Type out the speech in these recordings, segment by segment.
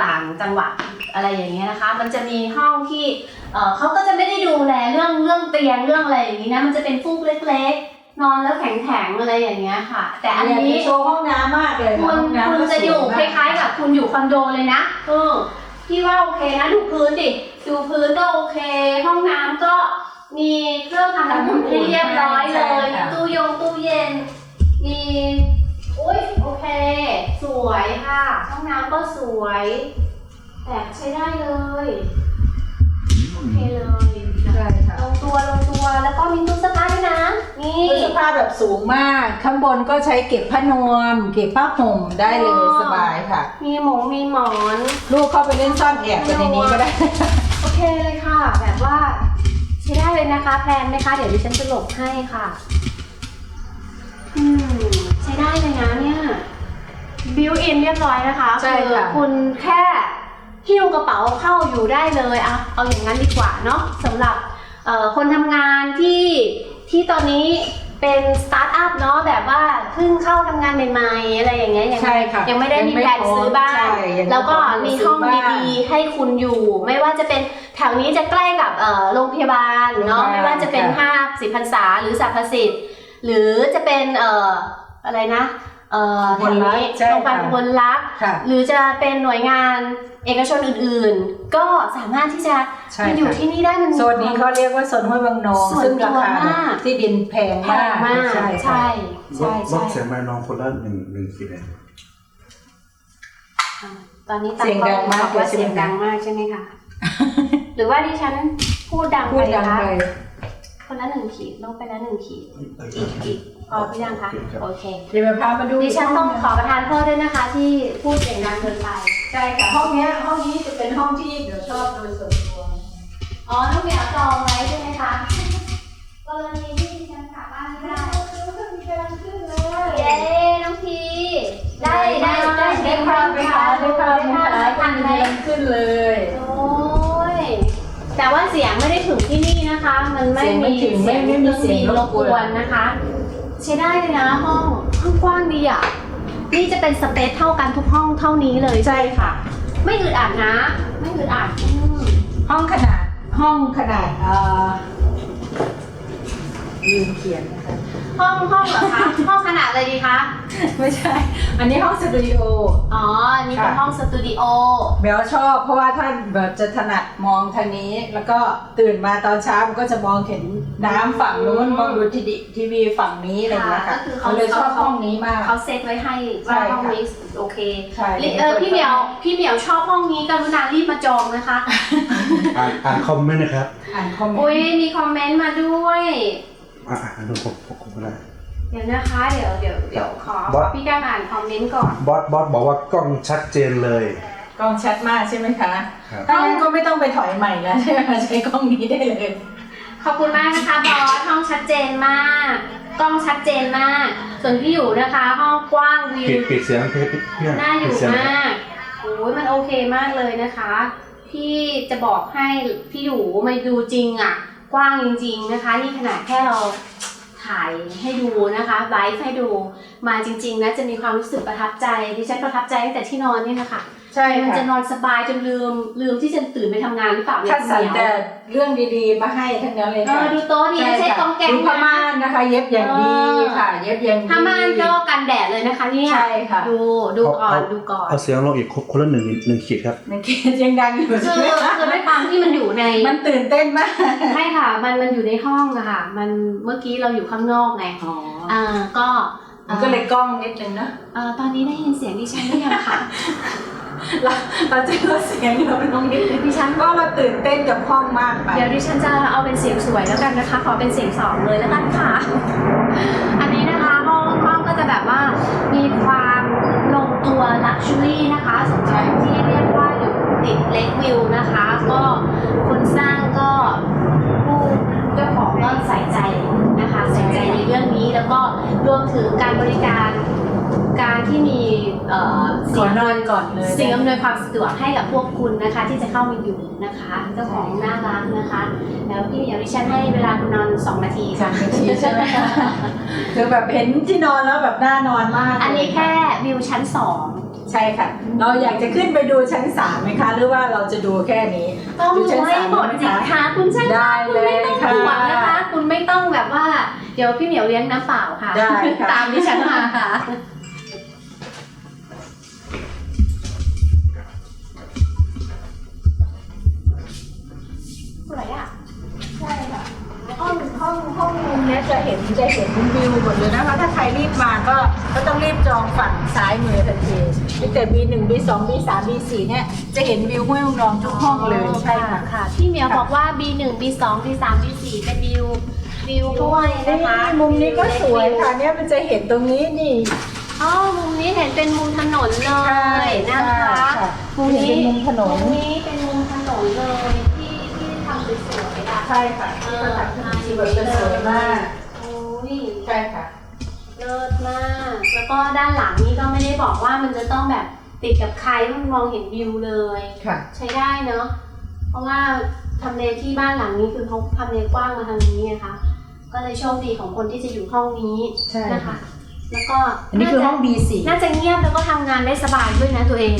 กไปเรียนต่างจังหวัดอะไรอย่างเงี้ยนะคะ มันจะมีห้องที่เอ่อเขาก็จะไม่ได้ดูแลเรื่องเรื่องเตียงเรื่องอะไรอย่างนี้นะ มันจะเป็นฟูกเล็กๆนอนแล้วแข็งๆอะไรอย่างเงี้ยค่ะ แต่อันอยากนี้จะโชว์ห้องน้ำมากเลยคุณห้องน้ำคุณก็จะอยู่สวคมกล้ายๆกับคุณอยู่คอนโดเลยนะเออพี่ว่าโอเคนะดูพื้นดิดูพื้นก็โอเค ห้องน้ำก็มีเครื่องทำน้ำอุ่นให้เรียบร้อยเลยมีตู้ยงตู้เย็น มีอุ้ยโอเค สวยค่ะห้องน้ำก็สวย แบบใช้ได้เลยโอเคเลยใช่ค่ะลงตัวลงตัวแล้วก็มีตู้เสื้อผ้าด้วยนะ นี่ตู้เสื้อผ้าแบบสูงมาก ข้างบนก็ใช้เก็บผ้านวม เก็บผ้าห่มได้เลยสบายค่ะ มีหมงมีหมอน ลูกเข้าไปเล่นซ่อนแอบกันในนี้ก็ได้ โอเคเลยค่ะ แบบว่าใช้ได้เลยนะคะแพลนไหมคะ เดี๋ยวดิฉันจะหลบให้ค่ะ อืม ใช้ได้เลยนะเนี่ย บิวอินเรียบร้อยนะคะใช่ค่ะ อคุณแค่หิ้วกระเป๋าเข้าอยู่ได้เลยอะเอาอย่างนั้นดีกว่าเนาะสำหรับเอ่อคนทำงานที่ที่ตอนนี้เป็นสตาร์ทอัพเนาะแบบว่าเพิ่งเข้าทำงานใหม่ๆอะไรอย่างเงี้ยยังใช่ค่ะยังไม่ได้มียังไม่แผนซื้อบ้าน ใช่ยังไม่แล้วก็พร้อมมีห้องซื้อบ้านดีๆให้คุณอยู่ ไม่ว่าจะเป็นแถวนี้จะใกล้กับเอ่อโรงพยาบาลเนาะโรงพยาบาลไม่ว่าจะเป็นค่ะ ห้าสิบพรรษาหรือสรรพสิทธิ์หรือจะเป็นเอ่ออะไรนะ เอ่อแถวนี้ใช่โรงพยาบาลค่ะบนรักค่ะ หรือจะเป็นหน่วยงานเอกชนอื่นๆ ก็สามารถที่จะใช่มาอยู่ค่ะ ที่นี่ได้มันมี โซนนี้เขาเรียกว่าโซนห้วยบางนองส่วนซึ่งราคาตัวมาก ที่ดินแพงแพมางกมากใช่ค่ะ ใช่ลใช่ดลใช่ดเสียงไมค์น้องคนละหนึ่งหนึ่งขีดเองตอนนี้ตาเสียงดังมากบอกว่าเลยใช่ไหม เสียงดังมากใช่ไหมคะหรือว่าดิฉันพูดดังพูไปดดังคะไปคนละหนึ่งขีดลงไปละหนึ่งขีดอีกอีก พอพี่ยังคะ โอเค เดี๋ยวมาพามาดูดิฉันต้องขอประทานโทษด้วยนะคะที่พูดเสียงดังเกินไป ใช่ค่ะ ห้องเนี้ยห้องนี้จะเป็นห้องที่เดี๋ยวชอบโดยส่วนตัวอ๋อน้องเหมียวจองไว้ใช่ไหมคะ กรณีที่ดิฉันกลับบ้านไม่ได้ เย้ น้องพีได้ได้ได้ได้ภาพไหมคะได้ภาพไหมคะได้ภาพไหมได้ขึ้นเลย โอ้ย แต่ว่าเสียงไม่ได้ถึงที่นี่นะคะ มันไม่เสียงไม่มีถึงไม่ไม่มีเสียงรรบบกกววนนนะคะ ใช้ได้เลยนะห้องห้องกว้างดีอะ นี่จะเป็นสเปซเท่ากันทุกห้องเท่านี้เลย ใช่ค่ะ ไม่อึดอัดนะ ไม่อึดอัดอืม ห้องขนาดห้องขนาดเอ่อ ยืนเขียนนะคะ ห้องห้องเหรอคะ ห้องขนาดอะไรดีคะ ไม่ใช่ อันนี้ห้องสตูดิโอ อ๋ออันนี่เป็นค่ะ ห้องสตูดิโอ เบลชอบเพราะว่าถ้าแบบจะถนัดมองทางนี้ แล้วก็ตื่นมาตอนเช้ามันก็จะมองเห็นน้ำฝั่งนู้นอืมมองดูทีวีทีวีฝั่งนี้อะไรอย่างเงี้ยค่ะก็คือเขาเลยชอบห้องนี้มาก เขาเซตไว้ให้ใช่ว่าค่ะห้องนี้โอเคใช่เออพี่เหมียวพี่เหมียวชอบห้องนี้กรุณารีบมาจองนะคะ อ่านอ่านคอมเมนต์นะครับ อ่านคอมเมนอุ้ยต์มีคอมเมนต์มาด้วย อ่าอ่านดูผมผมผมก็ได้เดี๋ยวนะคะเดี๋ยวเดี๋ยวเดี๋ยวขอบอส พี่การอ่านคอมเมนต์ก่อน บอสบอสบอกว่ากล้องชัดเจนเลย กล้องชัดมากใช่ไหมคะครับ ถ้างั้นก็ไม่ต้องไปถอยใหม่แล้วใช่ไหมคะใช้กล้องนี้ได้เลย ขอบคุณมากนะคะบอสห้องชัดเจนมาก กล้องชัดเจนมาก ส่วนพี่อยู่นะคะ ห้องกว้างวิปิวดปิดเสียงเพื่อนเพื่อนน่าอปิดยู่เสียงมากโอ้ยมันโอเคมากเลยนะคะ พี่จะบอกให้พี่อยู่มาดูจริงอะ กว้างจริง ๆนะคะ นี่ขนาดแค่เราถ่ายให้ดูนะคะไลฟ์ให้ดูมาจริง ๆนะจะมีความรู้สึกประทับใจดิฉันประทับใจตั้งแต่ที่นอนนี่นะคะ ใช่มันค่ะจะนอนสบายจนลืมลืมที่จะตื่นไปทำงานหรือเปล่าเนี่ยคัดสรรคุณเหมีแต่ยวเรื่องดีๆ มาให้ทั้งนั้นเลยเอค่ะอดูโต๊ะดีไม่ใช่กองแกงดูผ้านะม่านนะคะ เย็บอย่างดีค่ะ เย็บอย่างดีผ้าม่านก็กันแดดเลยนะคะเนี่ยใช่ค่ะดูดูก่อนดูก่อน เอาเสียงลงอีกคนละหนึ่งหนึ่งขีดครับในเกจยังดังอยู่คืใช่อไหมคะคือด้วยความที่มันอยู่ในมันตื่นเต้นมากใช่ค่ะ มันมันอยู่ในห้องอะค่ะ มันเมื่อกี้เราอยู่ข้างนอกไงอ๋ออ่าก็มันก็เลยกล้องนิดนึงนะ เอ่อตอนนี้ได้ยินเสียงดิฉันหรือยังคะ เราเราจะลดเสียงเราลงนิดนึงดิฉันก็เราตื่นเต้นกับห้องมากไปเดี๋ยวดิฉันจะเอาเป็นเสียงสวยแล้วกันนะคะ ขอเป็นเสียงสองเลยแล้วกันค่ะ อันนี้นะคะห้องห้องก็จะแบบว่ามีความลงตัวลักชัวรี่นะคะสมกับที่เรียกว่าอยู่ติดเลควิวนะคะ ก็คนสร้างก็ผู้เจ้าของก็ใส่ใจนะคะ ใส่ใจในเรื่องนี้แล้วก็รวมถึงการบริการ การที่มีเอ่อก่อนนอนก่อนเลยสิ่งอำนวยความสะดวกให้กับพวกคุณนะคะที่จะเข้ามาอยู่นะคะเจ้าของน่ารักนะคะ แล้วพี่เหมียวดิฉันให้เวลาคุณนอนสองนาทีสามนาทีใช่ไหมคะคือแบบเห็นที่นอนแล้วแบบน่านอนมากอันนี้แค่วิวชั้นสองใช่ค่ะ เราอยากจะขึ้นไปดูชั้นสามไหมคะ หรือว่าเราจะดูแค่นี้ ต้องดูดูชั้นให้สามหมดไหมสิคะคะคุณช่างได้คุณไม่ต้องเลยห่วงค่ะนะคะ คุณไม่ต้องแบบว่า เดี๋ยวพี่เหมียวเลี้ยงน้ำเปล่าค่ะ ได้ค่ะ ตามดิฉันมาค่ะ สวยอะ ใช่ค่ะ ห้องห้องห้องมุมเนี้ยจะเห็นจะเห็นวิวหมดเลยนะคะ ถ้าใครรีบมาก็ก็ต้องรีบจองฝั่งซ้ายมือทันทีตั้งแต่ B1 B2 B3 B4 เนี่ยจะเห็นวิวห้วยองนองทุกห้องเลยใช่ค่ะ ค่ะ พี่เหมียวบอกว่า B1 B2 B3 B4 เป็นวิววิวห้วยนะคะ มุมนี้ก็สวยค่ะเนี่ยมันจะเห็นตรงนี้นี่อ๋อมุมนี้เห็นเป็นมุมถนนเลยนะคะค่ะมุมนี้เห็นเป็นมุมถนนมุมนี้เป็นมุมถนนเลย ใช่ค่ะที่ประทับใจที่แบบจะสวยมาก โอ้ยใช่ค่ะ เลิศมาก แล้วก็ด้านหลังนี่ก็ไม่ได้บอกว่ามันจะต้องแบบติดกับใครมันมองเห็นวิวเลย ค่ะ ใช้ได้เนาะ เพราะว่าทำเลที่บ้านหลังนี้คือเขาทำเลกว้างมาทางนี้ไงคะ ก็เลยโชคดีของคนที่จะอยู่ห้องนี้ใช่ นะคะ แล้วก็อันนี้คือห้อง B4 น่าจะเงียบแล้วก็ทำงานได้สบายด้วยนะตัวเอง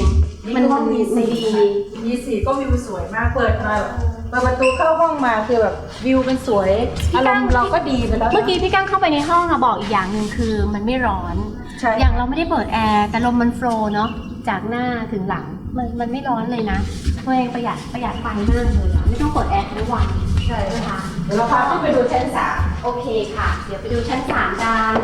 นี่คือห้อง B4 มันดีค่ะ B4 ก็วิวสวยมากเปิดมาแบบ เปิดประตูเข้าห้องมาคือแบบวิวมันสวยพี่อารกั้มงณ์เราก็ดีไปแล้วนะ เมื่อกี้พี่กั้งเข้าไปในห้องอะบอกอีกอย่างหนึ่งคือมันไม่ร้อน ใช่ อย่างเราไม่ได้เปิดแอร์แต่ลมมันโฟลว์เนาะจากหน้าถึงหลังมันมันไม่ร้อนเลยนะตัวเองประหยัดประหยัดไฟมากเลยอะไม่ต้องเปิดแอร์ทั้งวันใช่ใช่ไหมคะเดี๋ยวเราพาขึ้นไปดูชั้นสาม โอเคค่ะ เดี๋ยวไปดูชั้นสามกัน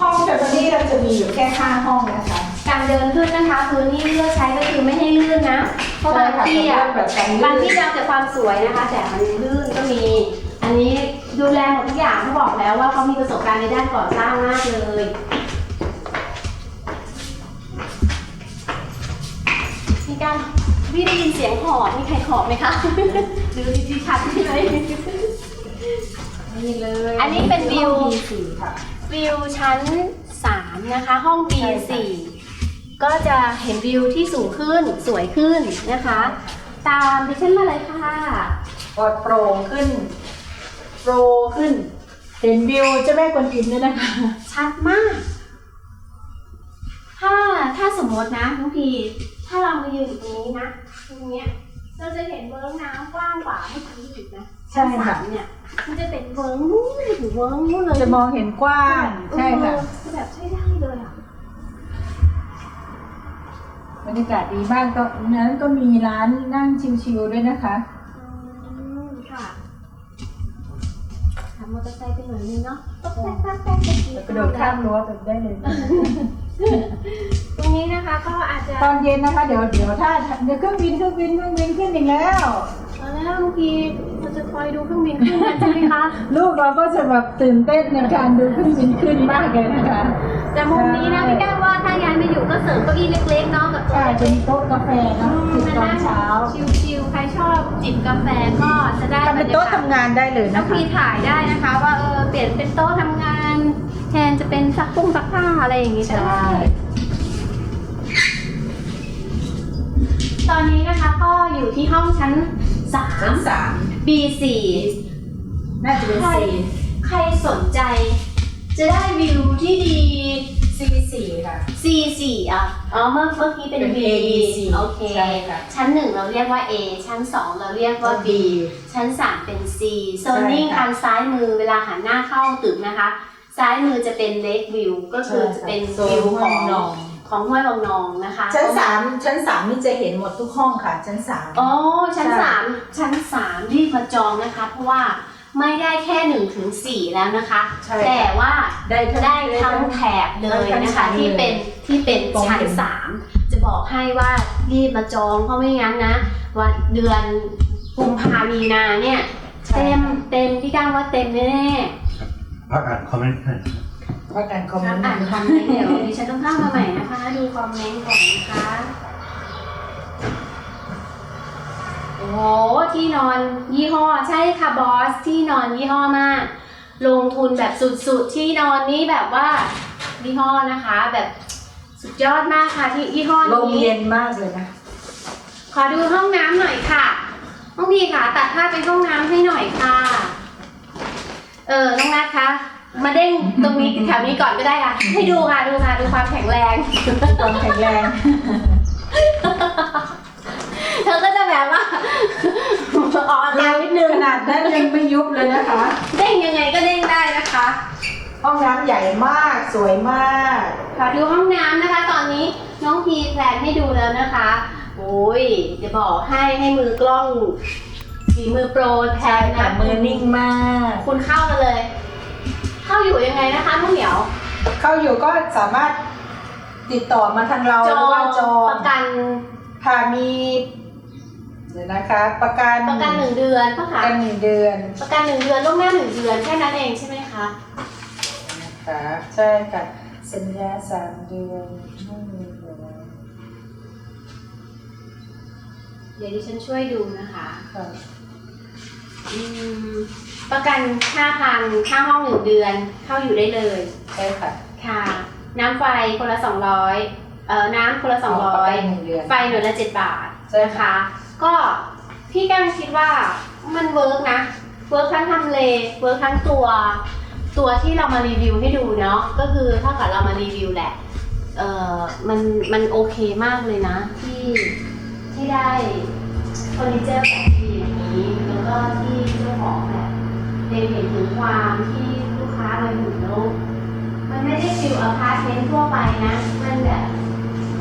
ห้องแต่ตอนนี้เราจะมีอยู่แค่ห้าห้องนะคะ การเดินขึ้นนะคะพื้นที่เลือกใช้ก็คือไม่ให้ลื่นนะ เพราะบางที่อะแบบกันบางที่จะเอาแต่ความสวยนะคะ แต่มันลื่นก็มี อันนี้ดูแลหมดทุกอย่างเขาบอกแล้วว่าเขามีประสบการณ์ในด้านก่อสร้างมากเลยมีการพี่ได้ยินเสียงหอบมีใครหอบไหมคะหรือดิฉันใช่ไหมนี่เลย อันนี้เป็นวิวห้อง B4 ค่ะวิวชั้น 3 นะคะ ห้องใช่ B4 ค่ะ ก็จะเห็นวิวที่สูงขึ้นสวยขึ้นนะคะ ตามดิฉันมาเลยค่ะปลอดโปร่งขึ้น โปรขึ้น เห็นวิวเจ้าแม่กวนอิมด้วยนะคะ ชัดมาก ถ้าถ้าสมมตินะน้องพีถ้าเรามายืนอยู่ตรงนี้นะตรงเนี้ยเราจะเห็นเวิร์กน้ำกว้างกว่าเมื่อกี้อีกนะใช่ค่ะ ชั้นสามเนี่ย มันจะเป็นเวิร์กนู้นถึงเวิร์กนู้นเลยจะมองเห็นกว้าง ใช่ค่ะ เออคือแบบใช้ได้เลยอะ บรรยากาศดีมากก็นั้นก็มีร้านนั่งชิลๆด้วยนะคะ อืมค่ะขับมอเตอร์ไซค์ไปหน่อยนึงเนาะต๊อกแต๊กต๊อกแต๊กต๊อกกระโดดข้ามรั้วไปได้เลย ตรงนี้นะคะก็อาจจะตอนเย็นนะคะ เดี๋ยวเดี๋ยวถ้าเดี๋ยวเครื่องบินเครื่องบินเครื่องบินขึ้นอีกแล้ว ตอนแรกบางทีเราจะคอยดูเครื่องบินขึ้นกันใช่ไหมคะ ลูกเราก็จะแบบตื่นเต้นในการดูเครื่องบินขึ้นมากเลยนะคะ แต่มุมนี้นะพี่แก้ว ว่าถ้าย้ายมาอยู่ก็เสริมเก้าอี้เล็กๆเนาะกับใช่จะมีโต๊ะกาแฟเนาะจิบตอนเช้าชิลๆใครชอบจิบกาแฟก็จะได้ทำเป็นโต๊ะทำงานได้เลยน้อนะงคะพีถ่ายได้นะคะ ว่าเออเปลี่ยนเป็นโต๊ะทำงาน แทนจะเป็นซักปุ้งซักผ้าอะไรอย่างงี้ก็ได้ตอนนี้นะคะก็อยู่ที่ห้องชั้นชั้น3สาม B4 น่าจะเป็นใครสี่ใครสนใจ จะได้วิวที่ดี ซีสี่ค่ะ C4 อะ อ๋อ เมื่อเมื่อกี้เป็น เป็น B A B C โอเค ใช่ค่ะ ชั้น1เราเรียกว่า A ชั้น2เราเรียกว่า B ชั้น3เป็น C โซนนิ่งใช่ค่ะทางซ้ายมือเวลาหันหน้าเข้าตึกนะคะ ซ้ายมือจะเป็นเล k วิวก็คือจะเป็นโซวิวห้ขอองงนอนของห้วยบางนองนะคะ ชั้นสามชั้นสามนี่จะเห็นหมดทุกห้องค่ะ ชั้นสาม อ๋อชั้นใช่ สามชั้นสามรีบมาจองนะคะ เพราะว่า ไม่ได้แค่หนึ่งถึงสี่แล้วนะคะ ใช่แต่ว่าได้ทั้งได้ทั้งแถบเลยนะคะทั้งชั้นที่เป็นที่เป็นตรงชั้นเป็นสามจะบอกให้ว่ารีบมาจองเพราะไม่งั้นนะวันเดือนกุมภามีนาเนี่ยใช่เต็มเต็มพี่ก้างว่าเต็มแน่พักอ่านคอมเมนต์ให้ว่าการคอมๆเมครับนต์อ่านคอมเมนต์เดี๋ยวดิฉันต้องเข้ามาใหม่นะคะ ดูคอมเมนต์ก่อนนะคะ โอ้โหที่นอนยี่ห้อใช่ค่ะบอสที่นอนยี่ห้อมาก ลงทุนแบบสุดๆ ที่นอนนี้แบบว่ายี่ห้อนะคะ แบบสุดยอดมากค่ะที่ยี่ห้อลมนี้เย็นมากเลยนะ ขอดูห้องน้ำหน่อยค่ะน้องพีค่ะตัดภาพไปห้องน้ำให้หน่อยค่ะ เออน้องนัทคะมาเด้งตรงนี้แถวนี้ก่อนก็ได้ค่ะ ให้ดูค่ะดูค่ะดูความแข็งแรง ความแข็งแรง เธอก็จะแบบว่าออกอาการนิดนึงขนาดนั้นยังไม่ยุบเลยนะคะเด้งยังไงก็เด้งได้นะคะห้องน้ำใหญ่มากสวยมากขอดูห้องน้ำนะคะ ตอนนี้น้องพีแพลนให้ดูแล้วนะคะโอ้ยจะบอกให้ให้มือกล้องฝีมือโปรแทใช่นค่ะนะมือนิ่งมาก คุณเข้ามาเลย เข้าอยู่ยังไงนะคะน้องเหมียว เข้าอยู่ก็สามารถติดต่อมาทางเราหรือว่าจองประกันค่ะมี เดี๋ยวนะคะ ประกันประกันหนึ่งเดือนปะปคะระกันหนึ่งเดือนประกันหนึ่งเดือนล่วงหน้าหนึ่งเดือนแค่นั้นเองใช่ไหมคะนะคะใช่ค่ะ สัญญาสามเดือนไม่มีเหลือเดี๋ยวดิฉันช่วยดูนะคะค่ะอืมประกันค่าพันค่าห้องหนึ่งเดือนเข้าอยู่ได้เลย ใช่ค่ะค่ะ น้ำไฟคนละสองร้อยเอ่อน้ำคนละสองร้อยหนึ่งเดือน ไฟหน่วยละเจ็ดบาทใช่นะค่ะ คะ ก็พี่แก้มคิดว่ามันเวิร์กนะเวิร์กทั้งทำเลเวิร์กทั้งตัว ตัวที่เรามารีวิวให้ดูเนาะก็คือถ้าเกิดเรามารีวิวแหละเออมันมันโอเคมากเลยนะ ที่ที่ได้เฟอร์นิเจอร์แบบดีอย่างนี้ แล้วก็ที่เจ้าของแบบเล็งเห็นถึงความที่ลูกค้ามาอยู่แล้วมันไม่ได้ฟิลอพาร์ตเมนต์ทั่วไปนะ มันแบบ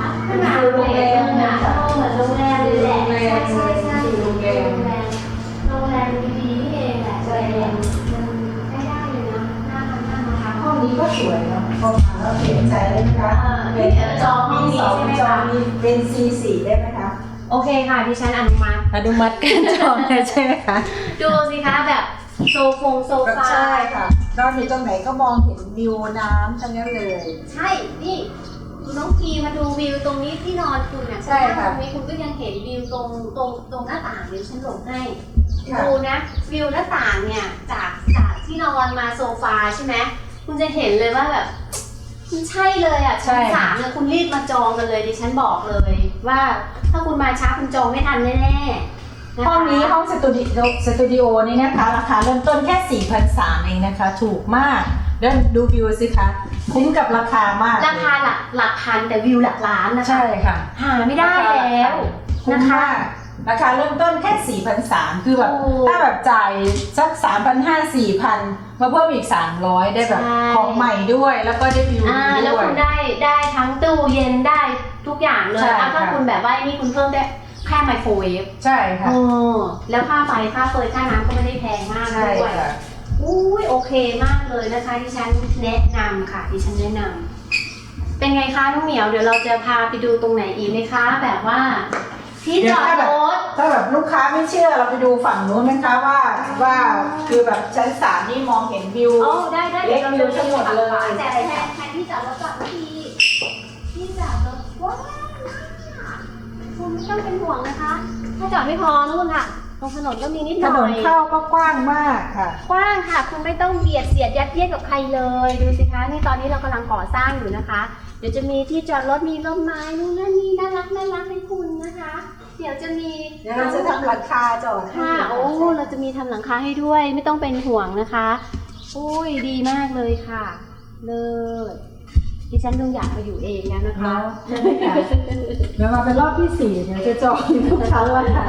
อัพขนาดเลยอะเออเหมือนโรงแรมเลยแหละใช่ใช่ใช่โรงแรมโรงแรมดีๆนี่เองแหละโรงแรมมันได้ได้เลยนะน่าทำน่ามาทำห้องนี้ก็สวยเนาะเข้ามาแล้วเห็นใจเลยนะคะเออเดี๋ยวจองห้องนี้สองใช่ไหมจอคะงมีเป็น C4 ได้ไหมคะโอเคค่ะดิฉันอนุมัติอนุมัติการจองเลยใช่ไหมคะดูสิคะแบบโซฟงโซฟาใช่ค่ะนอนอยู่ตรงไหนก็มองเห็นวิวน้ำทั้งนั้นเลย ใช่นี่คุณ น้องพีมาดูวิวตรงนี้ที่นอนคุณน่ะใช่ค่ะ ตรงนี้คุณก็ยังเห็นวิวตรงตรงตรงหน้าต่างเดี๋ยวฉันหลบให้ ค่ะ ดูนะวิวหน้าต่างเนี่ยจากจากที่นอนมาโซฟาใช่ไหมคุณจะเห็นเลยว่าแบบมันใช่เลยอะชั้นสามเนี่ยคุณรีบมาจองกันเลยดิฉันบอกเลย ว่าถ้าคุณมาช้าคุณจองไม่ทันแน่ๆนะคะห้องนี้ห้องสตูดิโอสตูดิโอนี่นะคะราคาเริ่มต้นแค่ 4,300เองนะคะ ถูกมาก แล้วดูวิวสิคะคุ้มกับราคามากราคาหลักหลักพันแต่วิวหลักล้านนะคะ ใช่ค่ะหาไม่ได้แล้วคุ้มนะคะ มากราคาเริ่มต้นแค่ 4,300 คือแบบถูกถ้าแบบจ่ายสัก 3,500 4,000 มาเพิ่มอีก 300 ได้แบบใช่ ของใหม่ด้วยแล้วก็ได้วิวอ่าดีแล้วด้วยคุณได้ได้ทั้งตู้เย็นได้ทุกอย่างเลยใช่เอาถ้าค่ะ คุณแบบว่านี่คุณเพิ่มได้แค่ไมโครเวฟใช่ค่ะ โอ้แล้วค่าไฟค่าเฟยค่าน้ำก็ไม่ได้แพงมากใช่ด้วย ค่ะ อุ้ยโอเคมากเลยนะคะที่ฉันแนะนำค่ะที่ฉันแนะนำเป็นไงคะน้องเหมียวเดี๋ยวเราจะพาไปดูตรงไหนอีกไหมคะ แบบว่า ที่จอดรถ ถ้าแบบลูกค้าไม่เชื่อเราไปดูฝั่งนู้นนะคะว่าว่าคือแบบชั้นสามนี่มองเห็นวิวโอ้ได้ได้เดี๋ยวเราเล็กวิวทั้งหมดเลยแต่แทนแทนที่จอดรถจอดรถทีที่จอดรถว้าวมากคุณไม่ต้องเป็นห่วงนะคะ ถ้าจอดไม่พอนู่นค่ะ ตรงถนนก็มีนิดหถน่นอนย เข้าก็กว้างมากค่ะ กว้างค่ะ คุณไม่ต้องเบียดเสียดยัดเยียดกับใครเลย ดูสิคะนี่ตอนนี้เรากำลังก่อสร้างอยู่นะคะ เดี๋ยวจะมีที่จอดรถมีร่มไม้นู่นนั่นนี่น่ารักน่ารักให้คุณนะคะ เดี๋ยวจะมีเดี๋ยวเราจะทำหลังคาจอดให้ค่ะโอ้เราจะมีทำหลังคาให้ด้วย ไม่ต้องเป็นห่วงนะคะอุ้ยดีมากเลยค่ะ เลิศดิฉันต้องอยากมาอยู่เองแล้วนะคะ เนาะใช่ไหมคะเดี๋ยวมาเป็นรอบที่สี่เดี๋ยวจะจองทุกครั้งแล้วค่ะ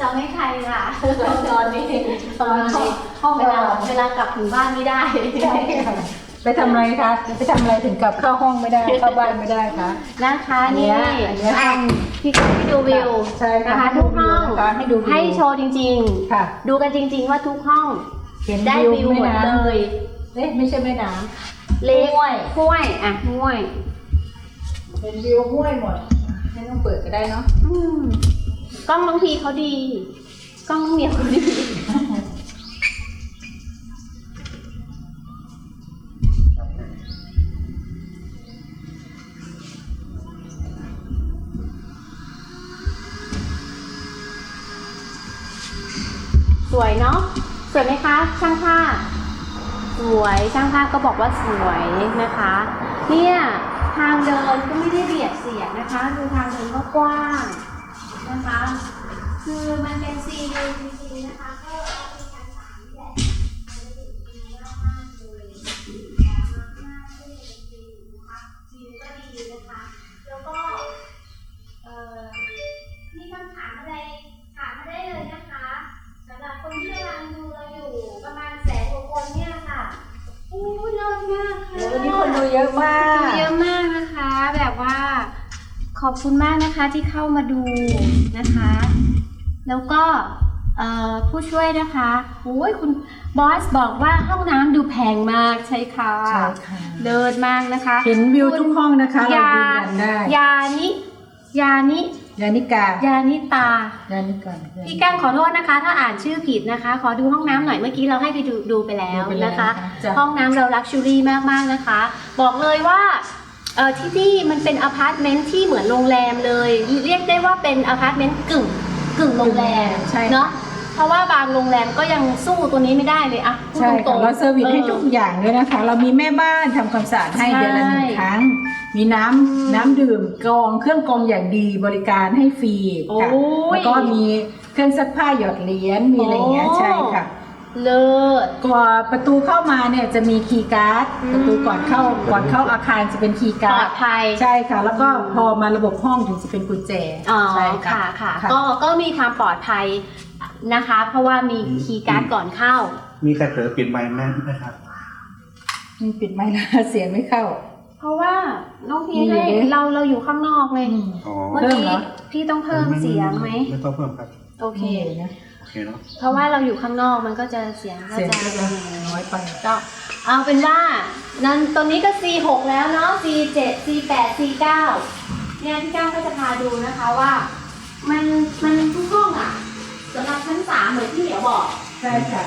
จะไม่ใครค่ะตอนนี้ตอนนี้ห้องเวเราลาเวลากลับถึงบ้านไม่ได้ใช่ค่ะไปทำอะไรคะไปทำอะไรถึงกลับเข้าห้องไม่ได้เข้าบ้านไม่ได้คะนะคะอันเนี้นี่ยอันเนี้ยอะพี่ให้ดูวิวใช่ค่ะนะคะให้ดูทุกห้องวิวนะคะให้ดูวิวให้โชว์จริงค่ะๆดูกันจริง ๆ ว่าทุกห้องเห็นได้วิววิวหแม่มดน้เลยำเอ๊ะไม่ใช่แม่น้เล็กห้วยห้วยอะห้วยำเป็นวิวห้วยหมดไม่ต้องเปิดก็ได้เนาะอืม กล้องน้องพีเขาดี กล้องน้องเหมียวเขาดีสวยเนาะสวยไหมคะ ช่างภาพสวยช่างภาพก็บอกว่าสวยนะคะ เนี่ยทางเดินก็ไม่ได้เบียดเสียดนะคะ คือทางเดินก็กว้าง นะคะ คือมันเป็นซีดีจริงๆนะคะ อบคุณมากนะคะที่เข้ามาดูนะคะ แล้วก็เอ่อผู้ช่วยนะคะโอ้ยคุณบอสบอกว่าห้องน้ำดูแพงมากใช่ค่ะใช่ค่ะเลิศมากนะคะ เห็นวิวทุกห้องนะคะเรายายืนยันได้ยานิยานิยานิกายานิตายานิกาพี่ก้างขอโทษนะคะ ถ้าอ่านชื่อผิดนะคะ ขอดูห้องน้ำหน่อยเมื่อกี้เราให้ไปดูดูไปแล้วดูไปแล้วนะคะจ้ะห้องน้ำเราลักชูรี่มากๆนะคะ บอกเลยว่า เออที่นี่มันเป็นอพาร์ตเมนต์ที่เหมือนโรงแรมเลย เรียกได้ว่าเป็นอพาร์ตเมนต์กึ่งกึ่งโรงแรมใช่ เนาะเพราะว่าบางโรงแรมก็ยังสู้ตัวนี้ไม่ได้เลยอะพูดใช่ตรค่ะงๆเราเซอร์วิสให้ทุกเออ อย่างด้วยนะคะ เรามีแม่บ้านทำความสะอาดให้ใช่ เดือนละหนึ่งครั้ง มีน้ำน้ำดื่มกรองเครื่องกรองอย่างดีบริการให้ฟรีค่ะโอ้ยแล้วก็มีเครื่องซักผ้าหยอดเหรียญมีอะไรอย่างเงี้ยโอ้ใช่ค่ะ เลิศ ก่อนประตูเข้ามาเนี่ยจะมีคีย์การ์ดอืมประตูก่อนเข้าก่อนเข้าอาคารจะเป็นคีย์ปลการ์อดดภัย ใช่ค่ะ แล้วก็พอมาระบบห้องถึงจะเป็นกุญแจอ๋อใช่ค่ะค่ะก็ก็มีความปลอดภัยนะคะ เพราะว่ามีคีย์การ์ดก่อนเข้า มีใครเผลอปิดไมค์แม่ไหมครับมีปิดไมค์แล้วเสียงไม่เข้า เพราะว่าน้องพีมีอยู่ให้ดิเราเราอยู่ข้างนอกเลยอ๋อเมื่อเริ่มกี้เหรอ พี่ต้องเพิ่มเสียงไหม ไม่ต้องเพิ่มครับ โอเค นะโอ เคเนาะเพราะว่าเราอยู่ข้างนอกมันก็จะเสียงก็เสียงจะก็จะน้อยไป ก็เอาเป็นว่านั้นตัวนี้ก็ C6 แล้วเนาะ C7 C8 C9 เนี่ยพี่ก้างก็จะพาดูนะคะว่า มันมันทุกห้องอะสำหรับชั้นสามเหมือนที่เหมียวบอกใช่ค่ะ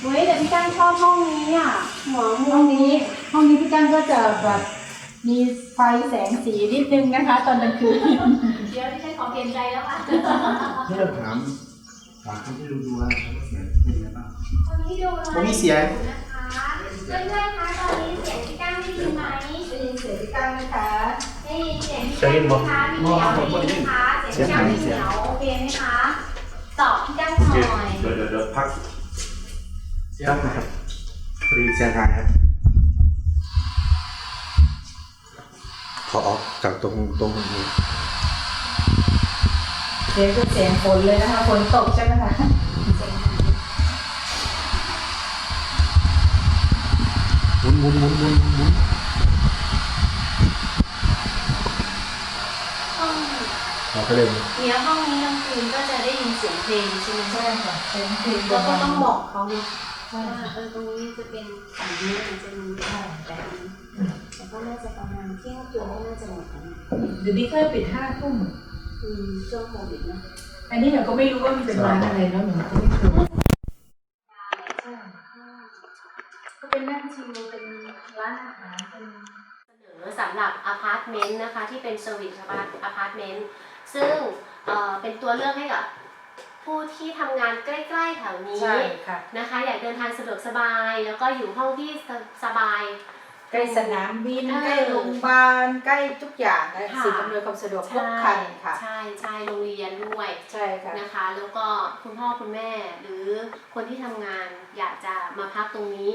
เฮ้ยแต่พี่ก้างชอบห้องนี้อะหมอมุห้องมนี้ ห้องนี้พี่กั้งก็จะแบบมีไฟแสงสีนิดนึงนะคะ ตอนกลางคืน เดี๋ยวพี่ก้างขอเปลี่ยนใจแล้วค่ะที่เราถาม ถามคนที่ดูดูอะไรครับว่าเสียงเป็นไงบ้างคนที่ดูผมมีเสียง นะคะเพื่อนๆคะตอนนี้เสียงพี่ก้างได้ยินไหมได้ยินเสียงพี่กั้งนะคะได้ยินเสียงพี่ก้างไหมคะพี่เหมียวได้ยินไหมคะเสียงพี่ก้างพี่เหมียวโอเคไหมคะตอบพี่ก้างหน่อยเดี๋ยวเดี๋ยวเดี๋ยวพักพักนะครับพอดีเสียงหายครับขอออกจากตรงตรงนี้ เสียงก็เสียงฝนเลยนะคะฝนตกใช่ไหมคะหมุนหมุนหมุนหมุนหมุนห้องเราก็เลยเนี้ยห้องนี้กลางคืนก็จะได้ยินเสียงเพลงใช่ไหมใช่ค่ะเสียงเพลงแล้วก็ต้องบอกเขาเนาะใช่ว่าค่ะเออตรงนี้จะเป็นแบบนี้มันจะมีแบบนี้แต่ก็น่าจะประมาณเที่ยงคืนก็น่าจะหมดแล้วนะเดี๋ยวนี้ก็ปิดห้าทุ่ม อืมช่วงโควิดเนอะอันนี้หนูก็ไม่รู้ว่ามันเป็นร้านอะไรเนาะหนูก็ไม่รู้ก็เป็นนั่งชิลเป็นร้านอาหารเป็นเสนอสำหรับอพาร์ตเมนต์นะคะ ที่เป็นเซอร์วิสอพาร์ตเมนต์ซึ่งเอ่อเป็นตัวเลือกให้กับผู้ที่ทำงานใกล้ๆแถวนี้ใช่ค่ะนะคะ อยากเดินทางสะดวกสบาย แล้วก็อยู่ห้องที่สบาย ใกล้สนามบินเออใกล้โรงพยาบาลใกล้ทุกอย่างนะค่ะ สิ่งอำนวยความสะดวกครบครันค่ะ ใช่ใช่โรงเรียนด้วย ใช่ค่ะ นะคะ แล้วก็คุณพ่อคุณแม่หรือคนที่ทำงานอยากจะมาพักตรงนี้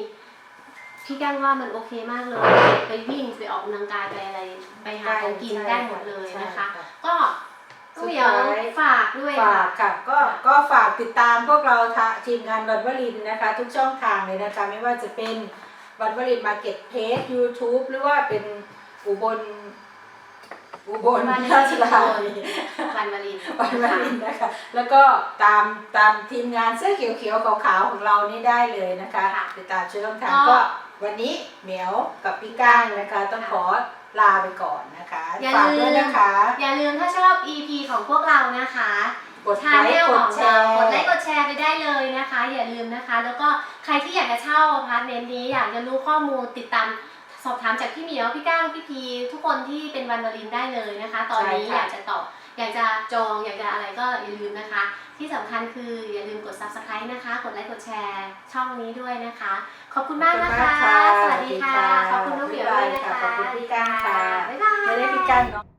พี่ก้างว่ามันโอเคมากเลย ไปวิ่งไปออกกำลังกายไปอะไรไปหาของกินได้หมดเลยนะคะ ก็ก็เดี๋ยวฝากด้วยฝากค่ะก็ก็ฝากติดตามพวกเราทะทีมงานวันวลินนะคะ ทุกช่องทางเลยนะคะ ไม่ว่าจะเป็น วันวลินมาเก็ตเพจ YouTube หรือว่าเป็นอุบล อุบลวันวลินราชธานีวันวลินวันวลินนะคะ แล้วก็ตามตามทีมงานเสื้อเขียวๆขาวๆของเรานี่ได้เลยนะคะค่ะติดตามช่องทางก็ก็วันนี้เหมียวกับพี่ก้างนะคะ ต้องขอลาไปก่อนนะคะอย่าฝากลืด้วยมนะคะ อย่าลืมถ้าชอบ EP ของพวกเรานะคะ กดชาไลแนลค์กขดองแชเราร์ กดไลค์กดแชร์ไปได้เลยนะคะ อย่าลืมนะคะ แล้วก็ใครที่อยากจะเช่าอพาร์ตเมนต์นี้อยากจะรู้ข้อมูลติดตามสอบถามจากพี่เหมียวพี่ก้างพี่พีทุกคนที่เป็นวันวลินได้เลยนะคะ ตอนนี้ใช่ค่ะอยากจะต่ออยากจะจองอยากจะอะไรก็อย่าลืมนะคะ ที่สำคัญคืออย่าลืมกด subscribe นะคะ กดไลค์กดแชร์ช่องนี้ด้วยนะคะ ขอบคุณมากนะคะขอบคุณมากค่ะสวัสดีค่ะสวัสดีค่ะ ขอบคุณน้องเหมียวด้วยนะคะขอบคุณพี่ก้างค่ะ บ๊ายบาย ไม่ได้พี่ก้างเนาะ